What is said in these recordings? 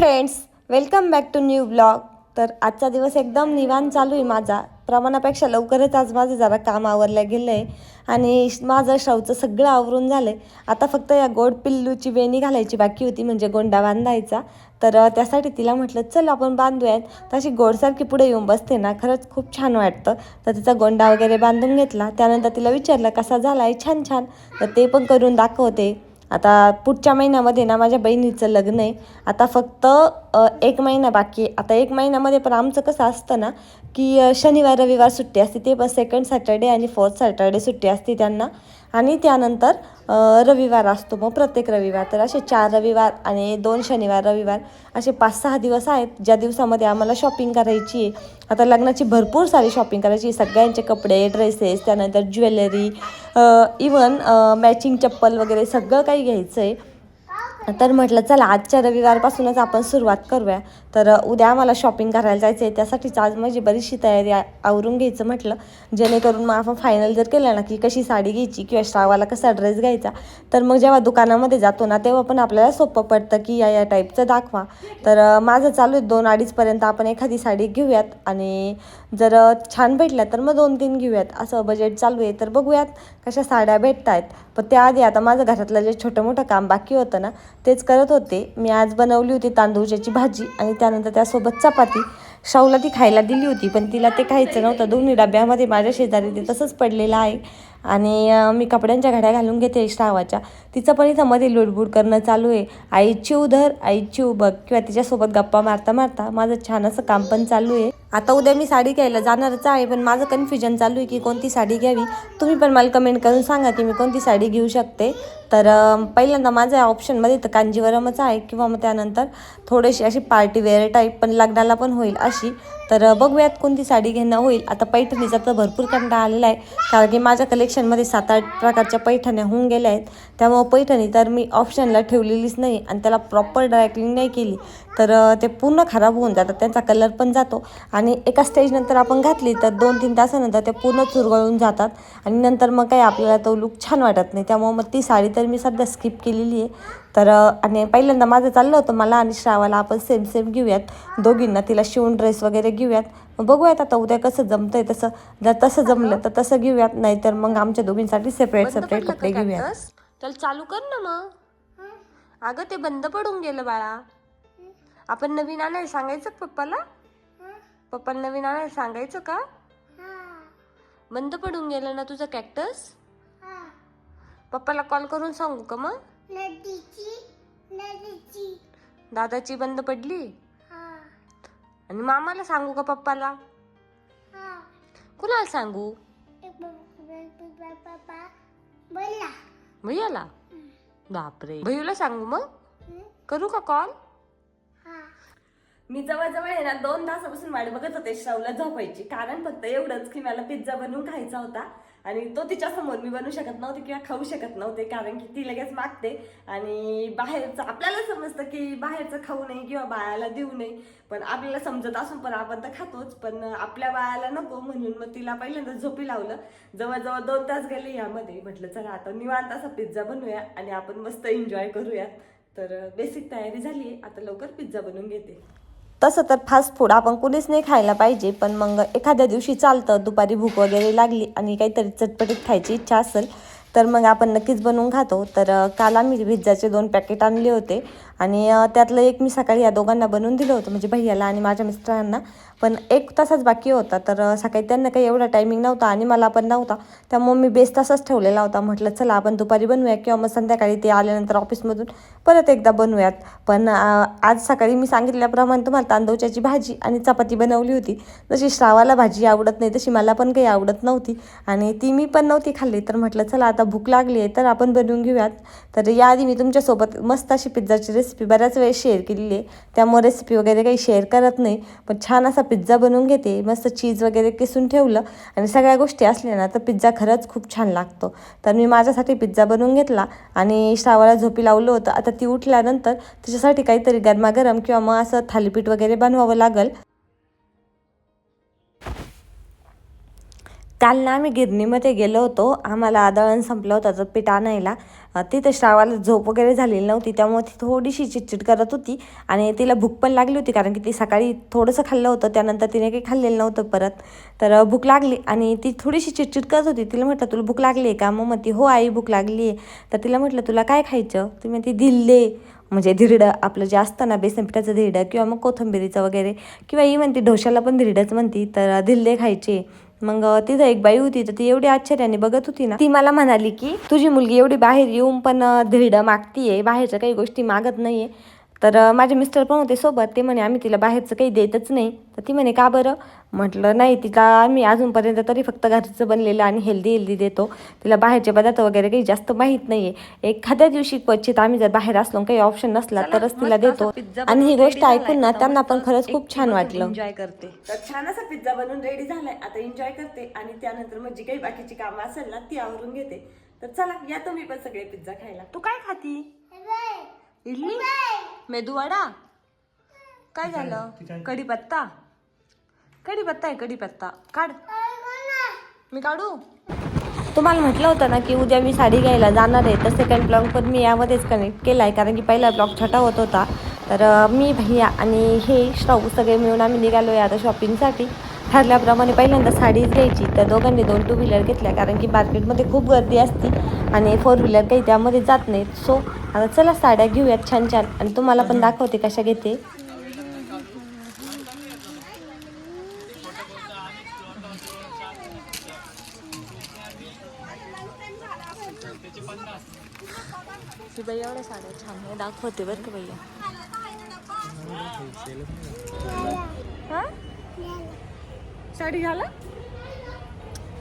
Friends welcome back to new blog तर आजचा दिवस एकदम निवांत चालू आहे माझा. प्रमाणापेक्षा लवकरच आज माझं जरा काम आवरलं गेलं आहे आणि माझं शौचं सगळं आवरून झालं आहे आता फक्त या गोड पिल्लूची वेणी घालायची बाकी होती म्हणजे गोंडा बांधायचा. तर त्यासाठी तिला म्हटलं चल आपण बांधूयात. तशी गोडसारखी पुढे येऊन बसते ना खरंच खूप छान वाटतं. तर तिचा गोंडा वगैरे बांधून घेतला. त्यानंतर तिला विचारलं कसा झाला आहे छान छान. तर ते पण करून दाखवते. आता पुढच्या महिन्यामध्ये ना माझ्या बहिणीचं लग्न आहे. आता फक्त एक महिना बाकी आता एक महिन्यामध्ये पण आमचं कसं असतं ना की शनिवार रविवार सुट्टी असते. ते पण सेकंड सॅटर्डे आणि फोर्थ सॅटर्डे सुट्टी असते त्यांना. आणि त्यानंतर रविवार असतो. मग प्रत्येक रविवार तर असे चार रविवार आणि दोन शनिवार रविवार असे पाच सहा दिवस आहेत ज्या दिवसामध्ये आम्हाला शॉपिंग करायची. आहे आता लग्नाची भरपूर सारी शॉपिंग करायची. आहे सगळ्यांचे कपडे ड्रेसेस त्यानंतर ज्वेलरी इवन मॅचिंग चप्पल वगैरे सगळं काही घ्यायचं आहे तर म्हटलं चला आजच्या रविवारपासूनच आपण सुरुवात करूया. तर उद्या मला शॉपिंग करायला जायचं आहे त्यासाठीच आज माझी बरीचशी तयारी आवरून घ्यायचं म्हटलं. जेणेकरून मग आपण फायनल जर केलं ना की कशी साडी घ्यायची किंवा श्रावाला कसा ड्रेस घ्यायचा तर मग जेव्हा दुकानामध्ये जातो ना तेव्हा पण आपल्याला सोपं पडतं की या या टाईपचं दाखवा. तर माझं चालू आहे. दोन अडीचपर्यंत आपण एखादी साडी घेऊयात आणि जर छान भेटल्या तर मग दोन तीन घेऊयात. असं बजेट चालू आहे. तर बघूयात कशा साड्या भेटत आहेत पण त्याआधी आता माझं घरातलं जे छोटं मोठं काम बाकी होतं ना तेच करत होते. मी आज बनवली होती तांदूळच्याची भाजी आणि त्यानंतर त्यासोबत चपाती. शाऊला ती खायला दिली होती पण तिला ते खायचं नव्हतं. दोन्ही डब्यामध्ये माझ्या शेजारी ते तसंच पडलेलं आहे. आणि मी कपड्यांच्या घड्या घालून घेते श्रावाच्या. तिचं पण इथं मध्ये लुडबुड करणं चालू आहे. आईची उधर आईची आई बघ. किंवा तिच्यासोबत गप्पा मारता मारता माझं छान असं काम पण चालू आहे. आता उद्या मी साडी घ्यायला जाणारच आहे पण माझं कन्फ्युजन चालू आहे की कोणती साडी घ्यावी. तुम्ही पण मला कमेंट करून सांगा की मी कोणती साडी घेऊ शकते. तर पहिल्यांदा माझ्या ऑप्शनमध्ये तर कांजीवरमच आहे. किंवा मग त्यानंतर थोडीशी अशी पार्टी वेअर टाईप पण लग्नाला पण होईल अशी. तर बघूयात कोणती साडी घेणं होईल. आता पैठणीचा तर भरपूर कंटा आलेला आहे. कारण की माझ्या कलेक्शनमध्ये सात आठ प्रकारच्या पैठण्या होऊन गेल्या आहेत. त्यामुळं पैठणी तर मी ऑप्शनला ठेवलेलीच नाही आणि त्याला प्रॉपर ड्रायक्लिंग नाही केली. तर ते पूर्ण खराब होऊन जातात त्यांचा कलर पण जातो आणि एका स्टेजनंतर आपण घातली तर दोन तीन तासानंतर ते पूर्ण चुरगळून जातात आणि नंतर मग काही आपल्याला तो लुक छान वाटत नाही. त्यामुळं मग ती साडी तर मी सध्या स्किप केलेली आहे. तर आणि पहिल्यांदा माझं चाललं होतं मला आणि श्रावाला आपण सेम सेम घेऊयात. दोघींना तिला शिवून ड्रेस वगैरे घेऊयात. मग बघूयात आता उद्या कसं जमतंय तसं. जर तसं जमलं तर तसं घेऊयात नाहीतर मग आमच्या दोघींसाठी सेपरेट सेपरेट कपडे घेऊयात. चल चालू कर ना मग. अगं ते बंद पडून गेलं बाळा. आपण नवीन आणायला सांगायचं का पप्पाला? पप्पाला नवीन आणायला सांगायचं का? बंद पडून गेलं ना तुझं कॅक्टस पप्पाला कॉल करून सांगू का मग? दादाची बंद पडली? आणि मामाला सांगू का पप्पाला? कुणाला सांगू? भैयाला? बापरे. भैयूला सांगू मग? करू का कॉल मी जवळजवळ आहे ना दोन तासापासून वाट बघत होते श्रावला झोपायची. कारण फक्त एवढंच की मला पिझ्झा बनवून खायचा होता. आणि तो तिच्या समोर मी बनवू शकत नव्हते किंवा खाऊ शकत नव्हते कारण की ती लगेच मागते. आणि बाहेरचं आपल्याला समजतं की बाहेरचं खाऊ नये किंवा बाळाला देऊ नये. पण आपल्याला समजत असून पण आपण तर खातोच. पण आपल्या बाळाला नको म्हणून मग तिला पहिल्यांदा झोपी लावलं. जवळजवळ दोन तास गेले यामध्ये. म्हटलं चला आता निवांत असा पिझ्झा बनवूया आणि आपण मस्त एन्जॉय करूया तर बेसिक तयारी झाली आहे आता लवकर पिझ्झा बनवून घेते. तसं तर फास्ट फूड आपण कुणीच नाही खायला पाहिजे पण मग एखाद्या दिवशी चालतं दुपारी भूक वगैरे लागली आणि काहीतरी चटपटीत खायची इच्छा असेल तर मग आपण नक्कीच बनवून खातो. तर काल आम्ही पिझ्झाचे दोन पॅकेट आणले होते. आणि त्यातलं एक मी सकाळी या दोघांना बनवून दिलं होतं म्हणजे भैयाला आणि माझ्या मिस्टरांना. पण एक तासच बाकी होता तर सकाळी त्यांना काही एवढा टायमिंग नव्हता आणि मला पण नव्हता. त्यामुळे मी बेस तासच ठेवलेला होता म्हटलं चला आपण दुपारी बनवूया किंवा मग संध्याकाळी ते आल्यानंतर ऑफिसमधून परत एकदा बनवूयात. पण आज सकाळी मी सांगितल्याप्रमाणे तुम्हाला तांदूळच्याची भाजी आणि चपाती बनवली होती. जशी श्रावाला भाजी आवडत नाही तशी मला पण काही आवडत नव्हती. आणि ती मी पण नव्हती खाल्ली तर म्हटलं चला आता भूक लागली आहे तर आपण बनवून घेऊयात. तर याआधी मी तुमच्यासोबत मस्त अशी पिझ्झाची रेसिपी रेसिपी बऱ्याच वेळेस शेअर केलेली आहे. त्यामुळे रेसिपी वगैरे काही शेअर करत नाही. पण छान असा पिझ्झा बनवून घेते. मस्त चीज वगैरे किसून ठेवलं. आणि सगळ्या गोष्टी असल्या ना तर पिझ्झा खरंच खूप छान लागतो. तर मी माझ्यासाठी पिझ्झा बनवून घेतला. आणि श्रावाला झोपी लावलं होतं. आता ती उठल्यानंतर तिच्यासाठी काहीतरी गरमागरम किंवा मग असं थालीपीठ वगैरे बनवावं लागेल. काल ना आम्ही गिरणीमध्ये गेलो होतो. आम्हाला आदळण संपलं होतं तर पीठ आणायला. तिथं श्रावाला झोप वगैरे झालेली नव्हती त्यामुळे ती थोडीशी चिडचिड करत होती. आणि तिला भूक पण लागली होती कारण की ती सकाळी थोडंसं खाल्लं होतं त्यानंतर तिने काही खाल्लेलं नव्हतं परत. तर भूक लागली आणि ती थोडीशी चिडचिड करत होती. तिला म्हटलं तुला भूक लागली आहे का? मग म्हणती हो आई भूक लागली आहे. तर तिला म्हटलं तुला काय खायचं? ती म्हणते दिल्ले म्हणजे धिरडं आपलं जे असतं ना बेसन पिठाचं धिरडं किंवा मग कोथिंबिरीचं वगैरे. किंवा ही म्हणते ढोशाला पण धिरडंच म्हणती तर धिल्ले खायचे. मग तिथं एक बाई होती तर ती एवढी आश्चर्याने बघत होती ना. ती मला म्हणाली की तुझी मुलगी एवढी बाहेर येऊन पण धिरडं मागतीये बाहेरच्या काही गोष्टी मागत नाहीये. तर माझे मिस्टर पण होते सोबत. ते म्हणे आम्ही तिला बाहेरचं काही देतच नाही. तर ती म्हणे का बरं? म्हटलं नाही तिला आम्ही अजूनपर्यंत तरी फक्त घरचं बनलेलं आणि हेल्दी हेल्दी देतो. तिला बाहेरचे पदार्थ वगैरे काही जास्त माहीत नाहीये. एखाद्या दिवशी क्वचित आम्ही जर बाहेर असलो काही ऑप्शन नसला तरच तिला देतो. आणि ही गोष्ट ऐकून ना त्यांना पण खरंच खूप छान वाटलं. एन्जॉय करते. तर छान असा पिझ्झा बनवून रेडी झालाय. आता एन्जॉय करते आणि त्यानंतर मग जी काही बाकीची कामं असेल ना ती आवरून घेते. तर चला या तुम्ही पण सगळे पिझ्झा खायला. तू काय खाती? इडली? मेदूवडा? काय झालं? कढीपत्ता? कढीपत्ता आहे कढीपत्ता. काढ. मी काढू? तुम्हाला म्हटलं होतं ना की उद्या मी साडी घ्यायला जाणार आहे तर सेकंड ब्लॉग पण मी यामध्येच कनेक्ट केला आहे कारण की पहिला ब्लॉग छोटा होत होता. तर मी भैया आणि हे श्राऊ सगळे मिळून आम्ही निघालो आहे आता शॉपिंगसाठी ठरल्याप्रमाणे पहिल्यांदा साडीच घ्यायची. तर दोघांनी दोन टू व्हीलर घेतल्या. कारण की मार्केटमध्ये खूप गर्दी असते आणि फोर व्हीलर काही त्यामध्ये जात नाहीत. सो आता चला साड्या घेऊयात छान छान. आणि तुम्हाला पण दाखवते कशा घेते. एवढ्या साड्या छान आहे. दाखवते बरं का भैया हा? साडी घाला.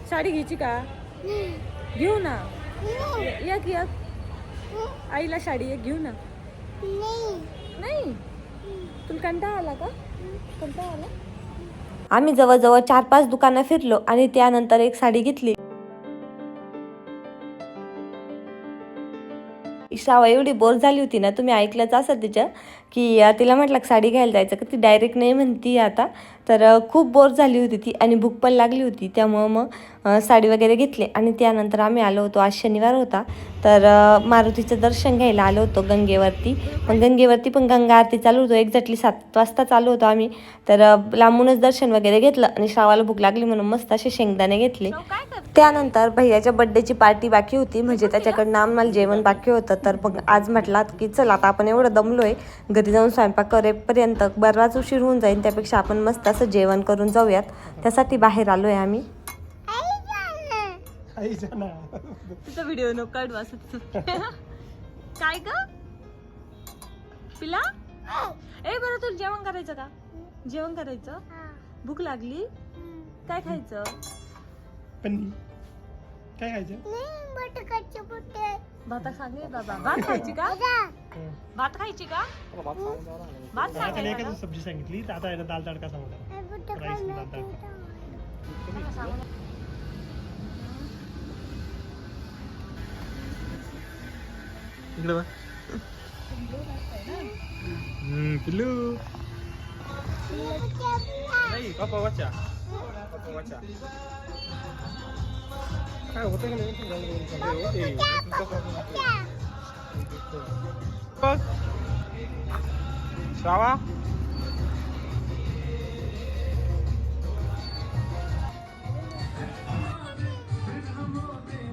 साडी घ्यायची का? घेऊ ना. एक एक. आईला साडी एक घेऊ ना. नाही. तुला कंटाळा आला का? कंटाळा आला? आम्ही जवळजवळ चार पाच दुकानं फिरलो आणि त्यानंतर एक साडी घेतली. श्रावा एवढी बोर झाली होती ना तुम्ही ऐकलंच असाल तिच्या की तिला म्हटलं साडी घ्यायला जायचं का? ती डायरेक्ट नाही म्हणती आता. तर खूप बोर झाली होती ती आणि भूक पण लागली होती. त्यामुळं मग साडी वगैरे घेतली आणि त्यानंतर आम्ही आलो होतो. आज शनिवार होता. तर मारुतीचं दर्शन घ्यायला आलो होतो गंगेवरती. पण गंगेवरती पण गंगा आरती चालू होतो. एक्झॅक्टली सात वाजता चालू होतो आम्ही. तर लांबूनच दर्शन वगैरे घेतलं आणि श्रावाला भूक लागली म्हणून मस्त असे शेंगदाणे घेतले. त्यानंतर भैयाच्या बड्डेची पार्टी बाकी होती. म्हणजे त्याच्याकडनं आम्हाला जेवण बाकी होतं. तर मग आज म्हटला की चल आता आपण एवढं दमलोय घरी जाऊन स्वयंपाक करेपर्यंत बराच उशीर होऊन जाईल त्यापेक्षा आपण मस्त असं जेवण करून जाऊयात. त्यासाठी बाहेर आलोय आम्ही. तुझा व्हिडिओ नको काढू असं काय ग? पिला? ए बरं तुला जेवण करायचं का? जेवण करायचं? भूक लागली? काय खायचं? पन्नी काय खायचं? बटाट्याचे बुट्टे भात सांगे बाबा भात खायची का? भात खायची का? भात आता सांगायला? एकच सब्जी सांगितली. तर आता याला दाल तडका सांगतो राईस दाल तडका. इकडे बघ. हम्म, पिल्लू. नाही पापा वाचा पापा वाचा काय होतं की नाही? बघ. श्रावा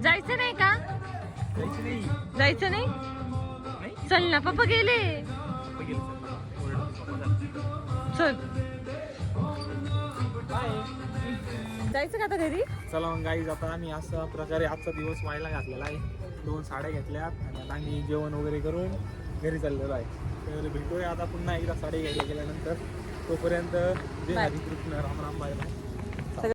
जायचं नाही का? जायचं नाही. चल ना पप्पा गेले. चल. जायचं का आता घरी? चला मग गाईज आता आम्ही अशा प्रकारे आजचा दिवस व्हायला घातलेला आहे. दोन साड्या घेतल्यात आणि आता आम्ही जेवण वगैरे करून घरी चाललेलो आहे. तर भेटूया आता पुन्हा एकदा साडी घ्यायला गेल्यानंतर. तोपर्यंत जय. Hari Krishna Ram Ram bye bye